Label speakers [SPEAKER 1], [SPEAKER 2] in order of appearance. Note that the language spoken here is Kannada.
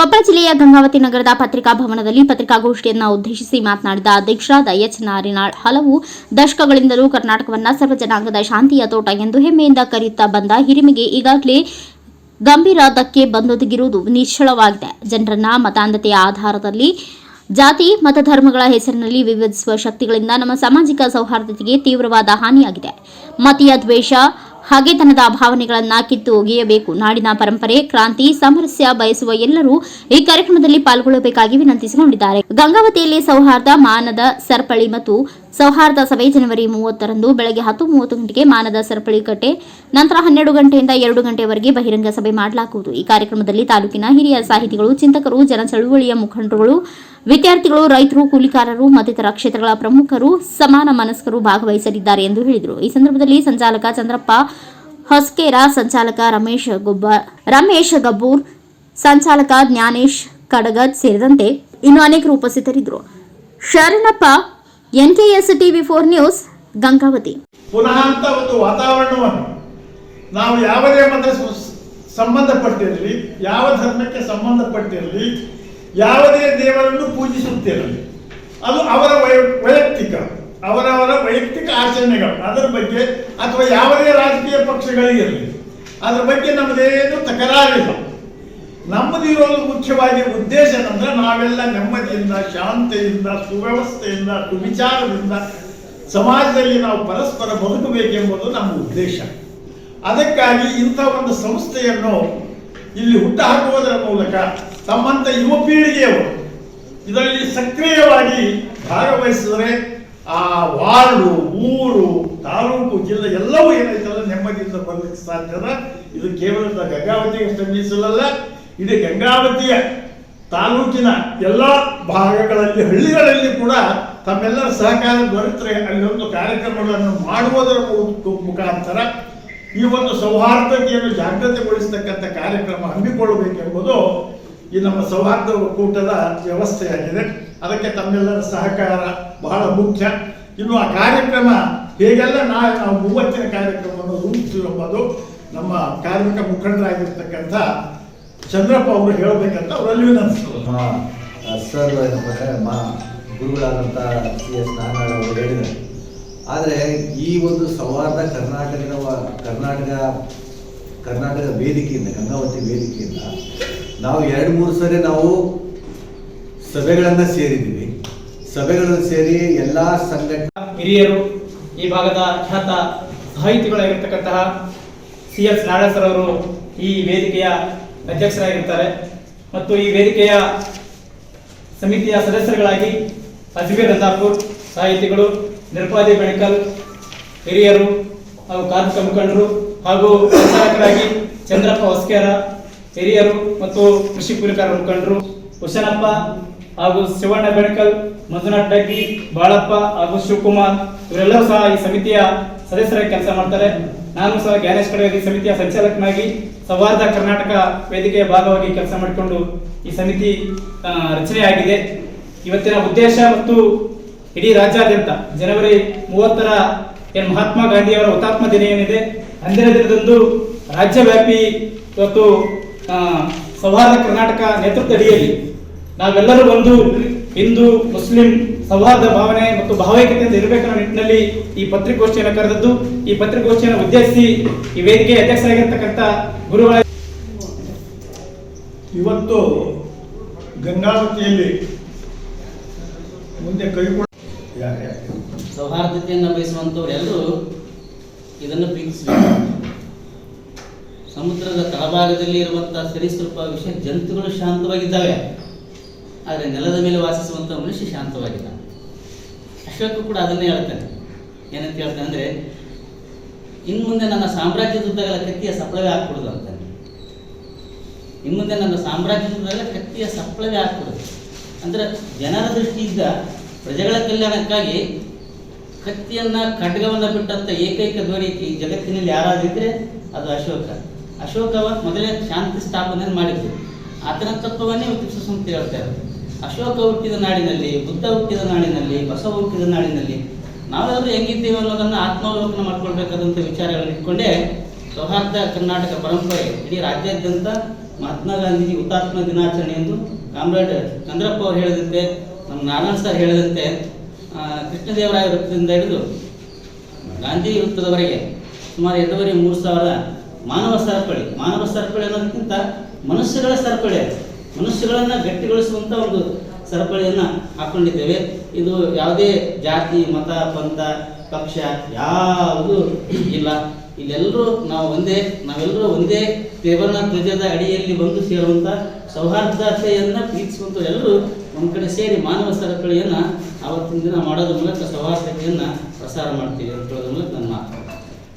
[SPEAKER 1] ಕೊಪ್ಪಳ ಜಿಲ್ಲೆಯ ಗಂಗಾವತಿ ನಗರದ ಪತ್ರಿಕಾ ಭವನದಲ್ಲಿ ಪತ್ರಿಕಾಗೋಷ್ಠಿಯನ್ನು ಉದ್ದೇಶಿಸಿ ಮಾತನಾಡಿದ ಅಧ್ಯಕ್ಷರಾದ ಎಚ್ ನಾರಿನಾಳ್, ಹಲವು ದಶಕಗಳಿಂದಲೂ ಕರ್ನಾಟಕವನ್ನ ಸರ್ವಜನಾಂಗದ ಶಾಂತಿಯ ತೋಟ ಎಂದು ಹೆಮ್ಮೆಯಿಂದ ಕರೆಯುತ್ತಾ ಬಂದ ಹಿರಿಮೆಗೆ ಈಗಾಗಲೇ ಗಂಭೀರ ಧಕ್ಕೆ ಬಂದೊದಗಿರುವುದು ನಿಶ್ಚಳವಾಗಿದೆ. ಜನರನ್ನ ಮತಾಂಧತೆಯ ಆಧಾರದಲ್ಲಿ ಜಾತಿ ಮತ ಧರ್ಮಗಳ ಹೆಸರಿನಲ್ಲಿ ವಿಭಜಿಸುವ ಶಕ್ತಿಗಳಿಂದ ನಮ್ಮ ಸಾಮಾಜಿಕ ಸೌಹಾರ್ದತೆಗೆ ತೀವ್ರವಾದ ಹಾನಿಯಾಗಿದೆ. ಮತೀಯ ದ್ವೇಷ ಹಾಗೆತನದ ಭಾವನೆಗಳನ್ನ ಕಿತ್ತು ಒಗೆಯಬೇಕು. ನಾಡಿನ ಪರಂಪರೆ, ಕ್ರಾಂತಿ, ಸಾಮರಸ್ಯ ಬಯಸುವ ಎಲ್ಲರೂ ಈ ಕಾರ್ಯಕ್ರಮದಲ್ಲಿ ಪಾಲ್ಗೊಳ್ಳಬೇಕಾಗಿ ವಿನಂತಿಸಿಕೊಂಡಿದ್ದಾರೆ. ಗಂಗಾವತಿಯಲ್ಲಿ ಸೌಹಾರ್ದ, ಮಾನದ, ಸರಪಳಿ ಮತ್ತು ಸೌಹಾರ್ದ ಸಭೆ ಜನವರಿ ಮೂವತ್ತರಂದು ಬೆಳಗ್ಗೆ ಹತ್ತು ಮೂವತ್ತು ಗಂಟೆಗೆ ಮಾನದ ಸರಪಳಿ ಕಟ್ಟೆ, ನಂತರ ಹನ್ನೆರಡು ಗಂಟೆಯಿಂದ ಎರಡು ಗಂಟೆವರೆಗೆ ಬಹಿರಂಗ ಸಭೆ ಮಾಡಲಾಗುವುದು. ಈ ಕಾರ್ಯಕ್ರಮದಲ್ಲಿ ತಾಲೂಕಿನ ಹಿರಿಯ ಸಾಹಿತಿಗಳು, ಚಿಂತಕರು ಜನ ಚಳುವಳಿಯ ಮುಖಂಡರುಗಳು, ವಿದ್ಯಾರ್ಥಿಗಳು, ರೈತರು, ಕೂಲಿಕಾರರು, ಮತ್ತಿತರ ಕ್ಷೇತ್ರಗಳ ಪ್ರಮುಖರು, ಸಮಾನ ಮನಸ್ಕರು ಭಾಗವಹಿಸಲಿದ್ದಾರೆ ಎಂದು ಹೇಳಿದರು. ಈ ಸಂದರ್ಭದಲ್ಲಿ ಸಂಚಾಲಕ ಚಂದ್ರಪ್ಪ, ಹೊಸ್ಕೇರ ಸಂಚಾಲಕ ರಮೇಶ್ ಗೊಬ್ಬ, ರಮೇಶ್ ಗಬ್ಬೂರ್, ಸಂಚಾಲಕ ಜ್ಞಾನೇಶ್ ಕಡಗದ್ ಸೇರಿದಂತೆ ಇನ್ನು ಅನೇಕರು ಉಪಸ್ಥಿತರಿದ್ದರು. Sharanappa NKS TV four news, Gangavathi.
[SPEAKER 2] ಪುನಃ ಅಂತ ಒಂದು ವಾತಾವರಣವನ್ನು ನಾವು ಯಾವುದೇ ಮತ ಸಂಬಂಧಪಟ್ಟಿರಲಿ, ಯಾವ ಧರ್ಮಕ್ಕೆ ಸಂಬಂಧಪಟ್ಟಿರಲಿ ಯಾವುದೇ ದೇವರನ್ನು ಪೂಜಿಸುತ್ತಿರಲಿ ಅದು ಅವರ ವೈಯಕ್ತಿಕ, ಅವರವರ ವೈಯಕ್ತಿಕ ಆಚರಣೆಗಳು, ಅದರ ಬಗ್ಗೆ ಅಥವಾ ಯಾವುದೇ ರಾಜಕೀಯ ಪಕ್ಷಗಳಿಗಿರಲಿ, ಅದರ ಬಗ್ಗೆ ನಮ್ಮದೇನು ತಕರಾರಿಲ್ಲ. ನಮ್ಮದಿರೋದು ಮುಖ್ಯವಾಗಿ ಉದ್ದೇಶ ಏನಂದ್ರೆ ನಾವೆಲ್ಲ ನೆಮ್ಮದಿಯಿಂದ, ಶಾಂತಿಯಿಂದ, ಸುವ್ಯವಸ್ಥೆಯಿಂದ, ಸುವಿಚಾರದಿಂದ ಸಮಾಜದಲ್ಲಿ ನಾವು ಪರಸ್ಪರ ಬದುಕಬೇಕೆಂಬುದು ನಮ್ಮ ಉದ್ದೇಶ. ಅದಕ್ಕಾಗಿ ಇಂಥ ಒಂದು ಸಂಸ್ಥೆಯನ್ನು ಇಲ್ಲಿ ಹುಟ್ಟುಹಾಕುವುದರ ಮೂಲಕ ತಮ್ಮಂತ ಯುವ ಪೀಳಿಗೆಯವರು ಇದರಲ್ಲಿ ಸಕ್ರಿಯವಾಗಿ ಭಾಗವಹಿಸಿದರೆ ಆ ವಾರ್ಡು, ಊರು, ತಾಲೂಕು, ಜಿಲ್ಲೆ ಎಲ್ಲವೂ ಏನೈತಲ್ಲ ನೆಮ್ಮದಿಯಿಂದ ಬರಲಿಕ್ಕೆ ಸಾಧ್ಯದ ಇದು ಕೇವಲ ಗಂಗಾವತಿಗೆ ಮೀಸಲಲ್ಲ. ಇಡೀ ಗಂಗಾವತಿಯ ತಾಲೂಕಿನ ಎಲ್ಲ ಭಾಗಗಳಲ್ಲಿ, ಹಳ್ಳಿಗಳಲ್ಲಿ ಕೂಡ ತಮ್ಮೆಲ್ಲರ ಸಹಕಾರ ದೊರೆತರೆ ಅಲ್ಲೊಂದು ಕಾರ್ಯಕ್ರಮಗಳನ್ನು ಮಾಡುವುದರ ಮುಖಾಂತರ ಈ ಒಂದು ಸೌಹಾರ್ದತೆಯನ್ನು ಜಾಗೃತಿಗೊಳಿಸತಕ್ಕಂಥ ಕಾರ್ಯಕ್ರಮ ಹಮ್ಮಿಕೊಳ್ಳಬೇಕೆಂಬುದು ಈ ನಮ್ಮ ಸೌಹಾರ್ದ ಒಕ್ಕೂಟದ ವ್ಯವಸ್ಥೆಯಾಗಿದೆ. ಅದಕ್ಕೆ ತಮ್ಮೆಲ್ಲರ ಸಹಕಾರ ಬಹಳ ಮುಖ್ಯ. ಇನ್ನು ಆ ಕಾರ್ಯಕ್ರಮ ಹೇಗೆಲ್ಲ ನಾಳೆ ನಾವು ಮೂವತ್ತಿನ ಕಾರ್ಯಕ್ರಮವನ್ನು ರೂಪಿಸಿರುವುದು ನಮ್ಮ ಕಾರ್ಮಿಕ ಮುಖಂಡರಾಗಿರ್ತಕ್ಕಂಥ ಚಂದ್ರಪ್ಪ ಅವರು ಹೇಳಬೇಕಂತ ಅವರಲ್ಲಿ
[SPEAKER 3] ಸರ್ ಏನಪ್ಪ ಅಂದರೆ ಮಾ ಗುರುಗಳಾದಂಥ ಸಿ ಎಸ್ ನಾರಾಯಣ ಅವರು ಹೇಳಿದ್ದಾರೆ. ಆದರೆ ಈ ಒಂದು ಸೌಹಾರ್ದ ಕರ್ನಾಟಕದ ಕರ್ನಾಟಕ ಕರ್ನಾಟಕ ವೇದಿಕೆಯಿಂದ ಗಂಗಾವತಿ ವೇದಿಕೆಯಿಂದ ನಾವು ಎರಡು ಮೂರು ಸರಿ ನಾವು ಸಭೆಗಳನ್ನು ಸೇರಿದ್ದೀವಿ. ಸಭೆಗಳನ್ನು ಸೇರಿ ಎಲ್ಲ ಸಂಘಟನೆ
[SPEAKER 4] ಹಿರಿಯರು ಈ ಭಾಗದ ಖ್ಯಾತ ಸಾಹಿತಿಗಳಾಗಿರ್ತಕ್ಕಂತಹ ಸಿ ಎಸ್ ನಾರಾಯಣ ಸರ್ ಅವರು ಈ ವೇದಿಕೆಯ ಅಧ್ಯಕ್ಷರಾಗಿರ್ತಾರೆ. ಮತ್ತು ಈ ವೇದಿಕೆಯ ಸಮಿತಿಯ ಸದಸ್ಯರುಗಳಾಗಿ ಅಜ್ಮೀರ್ ರಜಾಪುರ್ ಸಾಹಿತಿಗಳು ನಿರ್ಪಾದಿ ಬೆಣಕಲ್ ಹಿರಿಯರು ಹಾಗೂ ಕಾರ್ಮಿಕ ಮುಖಂಡರು ಹಾಗೂ ಪ್ರಚಾರಕರಾಗಿ ಚಂದ್ರಪ್ಪ ಹೊಸ್ಕೇರ, ಹಿರಿಯರು ಮತ್ತು ಕೃಷಿ ಪೂರಕರ ಮುಖಂಡರು ಹುಶನಪ್ಪ ಹಾಗೂ ಶಿವಣ್ಣ ಬೆಣಕಲ್ ಮಂಜುನಾಥ್ ಡಗ್ಗಿ, ಬಾಳಪ್ಪ ಹಾಗೂ ಶಿವಕುಮಾರ್ ಇವರೆಲ್ಲರೂ ಸಹ ಈ ಸಮಿತಿಯ ಸದಸ್ಯರಾಗಿ ಕೆಲಸ ಮಾಡ್ತಾರೆ. ನಾನು ಸಹ ಜ್ಞಾನೇಶ್ ಕಡೆ ಈ ಸಮಿತಿಯ ಸಂಚಾಲಕನಾಗಿ ಸೌಹಾರ್ದ ಕರ್ನಾಟಕ ವೇದಿಕೆಯ ಭಾಗವಾಗಿ ಕೆಲಸ ಮಾಡಿಕೊಂಡು ಈ ಸಮಿತಿ ರಚನೆಯಾಗಿದೆ ಇವತ್ತಿನ ಉದ್ದೇಶ ಮತ್ತು ಇಡೀ ರಾಜ್ಯಾದ್ಯಂತ ಜನವರಿ ಮೂವತ್ತರ ಏನು ಮಹಾತ್ಮ ಗಾಂಧಿಯವರ ಹುತಾತ್ಮ ದಿನ ಏನಿದೆ, ಅಂದಿನ ದಿನದಂದು ರಾಜ್ಯವ್ಯಾಪಿ ಇವತ್ತು ಸೌಹಾರ್ದ ಕರ್ನಾಟಕ ನೇತೃತ್ವ ಅಡಿಯಲ್ಲಿ ನಾವೆಲ್ಲರೂ ಒಂದು ಹಿಂದೂ, ಮುಸ್ಲಿಂ ಸೌಹಾರ್ದ ಭಾವನೆ ಮತ್ತು ಭಾವೈಕ್ಯತೆಯಿಂದ ಇರಬೇಕನ್ನೋ ನಿಟ್ಟಿನಲ್ಲಿ ಈ ಪತ್ರಿಕೋಷ್ಠಿಯನ್ನು ಕರೆದದ್ದು. ಈ ಪತ್ರಿಕೋಷ್ಠಿಯನ್ನು ಉದ್ದೇಶಿಸಿ ಈ ವೇದಿಕೆ ಅಧ್ಯಕ್ಷರಾಗಿರ್ತಕ್ಕಂಥ ಗುರುಗಳ
[SPEAKER 2] ಇವತ್ತು ಗಂಗಾವತಿಯಲ್ಲಿ ಮುಂದೆ ಕೈಗೊಳ್ಳ?
[SPEAKER 5] ಸೌಹಾರ್ದತೆಯನ್ನು ಬಯಸುವಂಥವ್ರು ಎಲ್ಲರೂ ಇದನ್ನು ಪ್ರೀತಿಸಬೇಕು. ಸಮುದ್ರದ ತಳಭಾಗದಲ್ಲಿ ಇರುವಂತಹ ಸರೀಸೃಪ ವಿಷಯ ಜಂತುಗಳು ಶಾಂತವಾಗಿದ್ದಾವೆ. ಆದರೆ ನೆಲದ ಮೇಲೆ ವಾಸಿಸುವಂತಹ ಮನುಷ್ಯ ಶಾಂತವಾಗಿಲ್ಲ. ಅಶೋಕ ಕೂಡ ಅದನ್ನೇ ಹೇಳ್ತಾನೆ ಏನಂತ ಹೇಳ್ತಾನೆ ಅಂದರೆ ಇನ್ನು ಮುಂದೆ ನನ್ನ ಸಾಮ್ರಾಜ್ಯದುದ್ದಗಲ ಕತ್ತಿಯ ಸಪ್ಪಳವೇ ಹಾಕ್ಬಿಡುದು ಅಂತಾನೆ ಇನ್ನು ಮುಂದೆ ನನ್ನ ಸಾಮ್ರಾಜ್ಯದುದ್ದಗಲ ಕತ್ತಿಯ ಸಪ್ಪಳವೇ ಹಾಕ್ಬಿಡುದು ಅಂದ್ರೆ ಜನರ ದೃಷ್ಟಿಯಿಂದ ಪ್ರಜೆಗಳ ಕಲ್ಯಾಣಕ್ಕಾಗಿ ಕತ್ತಿಯನ್ನ ಖಡ್ಗವನ್ನ ಬಿಟ್ಟಂತ ಏಕೈಕ ಧ್ವನಿ ಈ ಜಗತ್ತಿನಲ್ಲಿ ಯಾರಾದಿದ್ರೆ ಅದು ಅಶೋಕ. ಅಶೋಕವ ಮೊದಲೇ ಶಾಂತಿ ಸ್ಥಾಪನೆ ಮಾಡಿದ್ದು. ಆತನ ತತ್ವವನ್ನೇ ಇವತ್ತು ಸಂಸ್ಥೆ ಹೇಳ್ತಾ ಇರೋದು. ಅಶೋಕ ಹುಟ್ಟಿದ ನಾಡಿನಲ್ಲಿ, ಬುದ್ಧ ಹುಟ್ಟಿದ ನಾಡಿನಲ್ಲಿ, ಬಸವ ಹುಟ್ಟಿದ ನಾಡಿನಲ್ಲಿ ನಾವೆಲ್ಲರೂ ಹೆಂಗಿದ್ದೀವಿ ಅನ್ನೋದನ್ನ ಆತ್ಮಾವಲೋಕನ ಮಾಡ್ಕೊಳ್ಬೇಕಾದಂಥ ವಿಚಾರಗಳನ್ನು ಇಟ್ಕೊಂಡೇ ಸೌಹಾರ್ದ ಕರ್ನಾಟಕ ಪರಂಪರೆ ಇಡೀ ರಾಜ್ಯಾದ್ಯಂತ ಮಹಾತ್ಮ ಗಾಂಧೀಜಿ ಹುತಾತ್ಮ ದಿನಾಚರಣೆ ಎಂದು ಕಾಮ್ರೇಡ್ ಚಂದ್ರಪ್ಪ ಅವರು ಹೇಳಿದಂತೆ, ನಮ್ಮ ನಾರಾಯಣ ಸರ್ ಹೇಳಿದಂತೆ ಕೃಷ್ಣದೇವರಾಯ ವೃತ್ತದಿಂದ ಹಿಡಿದು ಗಾಂಧಿ ವೃತ್ತದವರೆಗೆ ಸುಮಾರು ಎರಡೂವರೆ ಮೂರು ಸಾವಿರ ಮಾನವ ಸರಪಳಿ ಮಾನವ ಸರಪಳಿ ಅನ್ನೋದಕ್ಕಿಂತ ಮನುಷ್ಯಗಳ ಸರಪಳಿ ಅದು. ಮನುಷ್ಯಗಳನ್ನು ಗಟ್ಟಿಗೊಳಿಸುವಂಥ ಒಂದು ಸರಪಳಿಯನ್ನು ಹಾಕೊಂಡಿದ್ದೇವೆ. ಇದು ಯಾವುದೇ ಜಾತಿ, ಮತ, ಪಂಥ, ಪಕ್ಷ ಯಾವುದು ಇಲ್ಲ. ಇಲ್ಲೆಲ್ಲರೂ ನಾವು ಒಂದೇ, ನಾವೆಲ್ಲರೂ ಒಂದೇ ತ್ರಿವರ್ಣ ಧ್ವಜದ ಅಡಿಯಲ್ಲಿ ಬಂದು ಸೇರುವಂಥ ಸೌಹಾರ್ದತೆಯನ್ನು ಪ್ರೀತಿಸುವಂಥ ಎಲ್ಲರೂ ಒಂದು ಕಡೆ ಸೇರಿ ಮಾನವ ಸರಪಳಿಯನ್ನು ಆವತ್ತಿನ ದಿನ ಮಾಡೋದ್ರ ಮೂಲಕ ಸೌಹಾರ್ದತೆಯನ್ನು ಪ್ರಸಾರ ಮಾಡ್ತೀವಿ ಅಂತ ಹೇಳೋದ್ರ ಮೂಲಕ ನನ್ನ ಮಾತು.